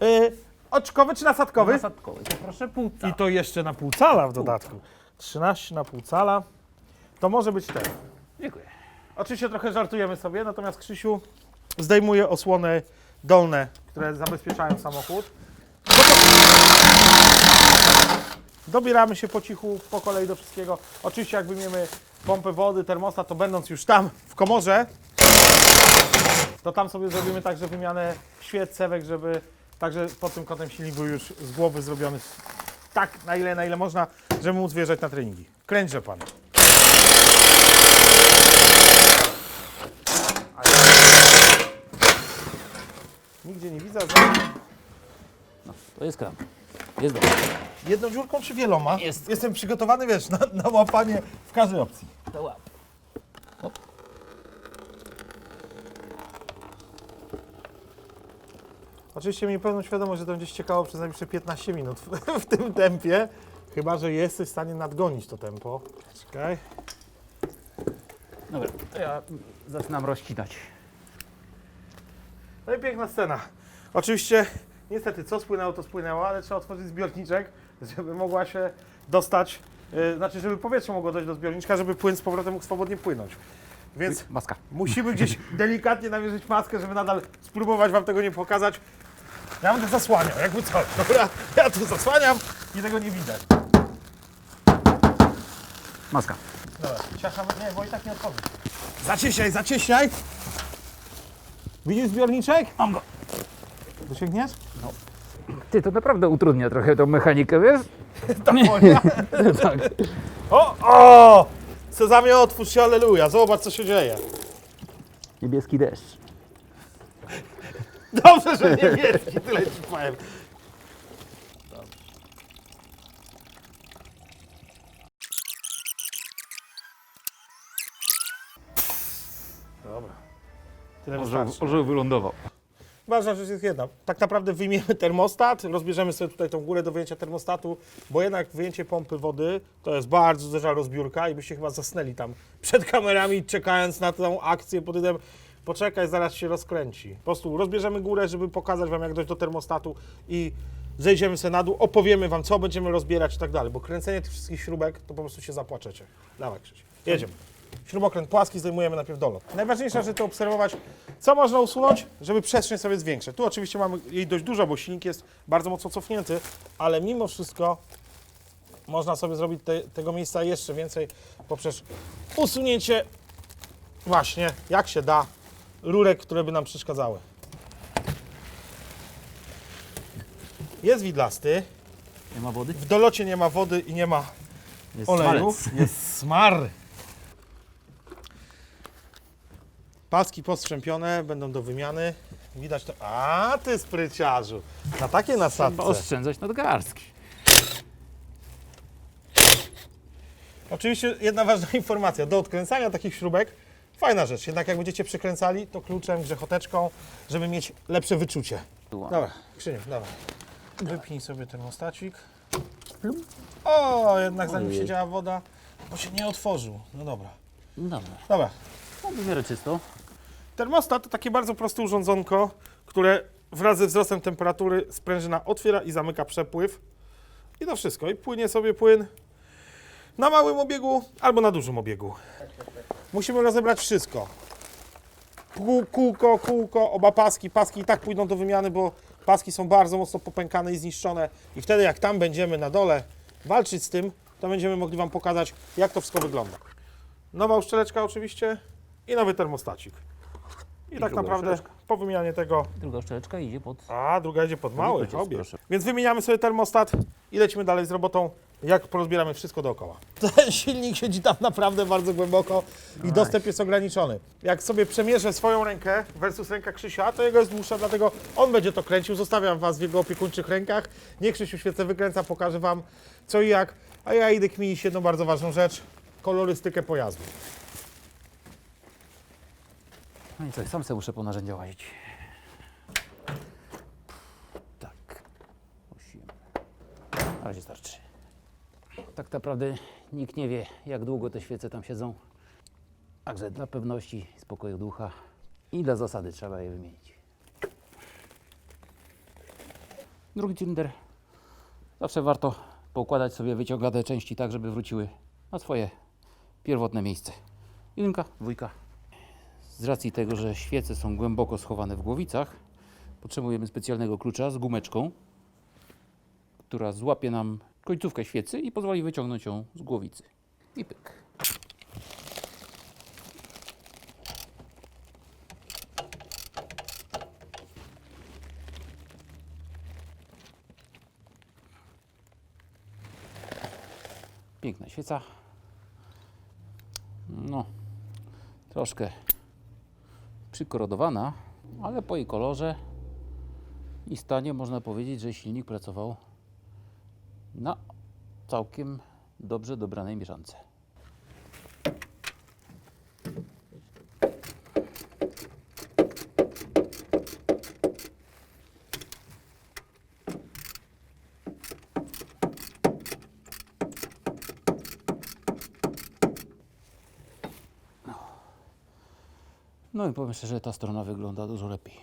Yy, oczkowy czy nasadkowy? Nasadkowy, to proszę półca. I to jeszcze na pół cala w dodatku. 13 na pół cala. To może być ten. Dziękuję. Oczywiście trochę żartujemy sobie, natomiast Krzysiu zdejmuje osłony dolne, które zabezpieczają samochód. Dobieramy się po cichu, po kolei do wszystkiego. Oczywiście jak wymiemy pompę wody, termostat, to będąc już tam w komorze, to tam sobie zrobimy także wymianę świec, cewek, żeby także pod tym kątem silnik był już z głowy zrobiony tak na ile, na ile można, żeby móc wjeżdżać na treningi. Kręćże pan. Nigdzie nie widzę. No, to jest kram. Jest dobrze. Jedną dziurką czy wieloma? Jest. Jestem przygotowany, wiesz, na, na łapanie w każdej opcji. To łap. Oczywiście miej pełną świadomość, że to będzie ściekało przez najbliższe 15 minut w, w tym tempie. Chyba, że jesteś w stanie nadgonić to tempo. Czekaj. Dobra, to ja zaczynam rozcinać. No i piękna scena. Oczywiście, niestety, co spłynęło, to spłynęło, ale trzeba otworzyć zbiorniczek, żeby mogła się dostać, yy, znaczy, żeby powietrze mogło dojść do zbiorniczka, żeby płyn z powrotem mógł swobodnie płynąć. Więc Maska. musimy gdzieś delikatnie namierzyć maskę, żeby nadal spróbować Wam tego nie pokazać. Ja będę zasłaniał, jakby co. Dobra, ja tu zasłaniam i tego nie widać. Maska. Dobra, ciachamy, nie, bo i tak nie otworzy. Zacieśniaj, zacieśniaj! Widzisz zbiorniczek? Mam go. Dosięgniesz? Ty, to naprawdę utrudnia trochę tą mechanikę, wiesz? Ta moja. tak. O, o! Sezamie, otwórz się, aleluja. Zobacz, co się dzieje. Niebieski deszcz. Dobrze, że niebieski, tyle ci powiem. Dobra. Tyle Orzeł, wystarczy. orzeł wylądował. Ważna rzecz jest jedna. Tak naprawdę wyjmiemy termostat, rozbierzemy sobie tutaj tą górę do wyjęcia termostatu, bo jednak wyjęcie pompy wody to jest bardzo duża rozbiórka i byście chyba zasnęli tam przed kamerami, czekając na tą akcję pod tytułem poczekaj, zaraz się rozkręci. Po prostu rozbierzemy górę, żeby pokazać Wam jak dojść do termostatu i zejdziemy sobie na dół, opowiemy Wam co będziemy rozbierać i tak dalej, bo kręcenie tych wszystkich śrubek to po prostu się zapłaczecie. Dawaj Krzyś, jedziemy. Śrubokręt płaski zdejmujemy najpierw dolot. Najważniejsze, żeby to obserwować, co można usunąć, żeby przestrzeń sobie zwiększyć. Tu oczywiście mamy jej dość dużo, bo silnik jest bardzo mocno cofnięty, ale mimo wszystko można sobie zrobić te, tego miejsca jeszcze więcej poprzez usunięcie właśnie, jak się da, rurek, które by nam przeszkadzały. Jest widlasty, Nie ma wody? w dolocie nie ma wody i nie ma Jest oleju. smalec. Jest smar. Paski postrzępione będą do wymiany. Widać to. A ty spryciarzu. Na takie Trzeba nasadce. oszczędzać nadgarstki. Oczywiście jedna ważna informacja. Do odkręcania takich śrubek fajna rzecz. Jednak jak będziecie przykręcali, to kluczem, grzechoteczką, żeby mieć lepsze wyczucie. Dobra, Krzyniu, dawaj. Wypnij sobie termostacik. O, jednak zanim Ojej. siedziała woda, bo się nie otworzył. No dobra. Dobra. Dobra, No, w miarę czysto. Termostat to takie bardzo proste urządzonko, które wraz ze wzrostem temperatury sprężyna otwiera i zamyka przepływ. I to wszystko. I płynie sobie płyn na małym obiegu albo na dużym obiegu. Musimy rozebrać wszystko. Kół, kółko, kółko, oba paski. Paski i tak pójdą do wymiany, bo paski są bardzo mocno popękane i zniszczone. I wtedy jak tam będziemy na dole walczyć z tym, to będziemy mogli Wam pokazać, jak to wszystko wygląda. Nowa uszczeleczka oczywiście i nowy termostacik. I, tak druga naprawdę uszczeleczka. po wymianie tego. Druga szczeleczka idzie pod... A, druga idzie pod mały, obie. Więc wymieniamy sobie termostat i lecimy dalej z robotą, jak porozbieramy wszystko dookoła. Ten silnik siedzi tam naprawdę bardzo głęboko i dostęp jest ograniczony. Jak sobie przemierzę swoją rękę versus ręka Krzysia, to jego jest dłuższa, dlatego on będzie to kręcił. Zostawiam Was w jego opiekuńczych rękach. Niech Krzysiu świecę wykręca, pokaże Wam co i jak. A ja idę kminić jedną bardzo ważną rzecz, kolorystykę pojazdu. No i co, sam sobie muszę po narzędzia łazić. Tak. Osiem. Na razie starczy. Tak naprawdę nikt nie wie, jak długo te świece tam siedzą. Także dla pewności, spokoju ducha i dla zasady trzeba je wymienić. Drugi cylinder. Zawsze warto poukładać sobie wyciągane części tak, żeby wróciły na swoje pierwotne miejsce. Jedynka, dwójka. Z racji tego, że świece są głęboko schowane w głowicach, potrzebujemy specjalnego klucza z gumeczką, która złapie nam końcówkę świecy i pozwoli wyciągnąć ją z głowicy. I pyk. Piękna świeca. No, troszkę przykorodowana, ale po jej kolorze i stanie można powiedzieć, że silnik pracował na całkiem dobrze dobranej mieszance. No i powiem szczerze, ta strona wygląda dużo lepiej.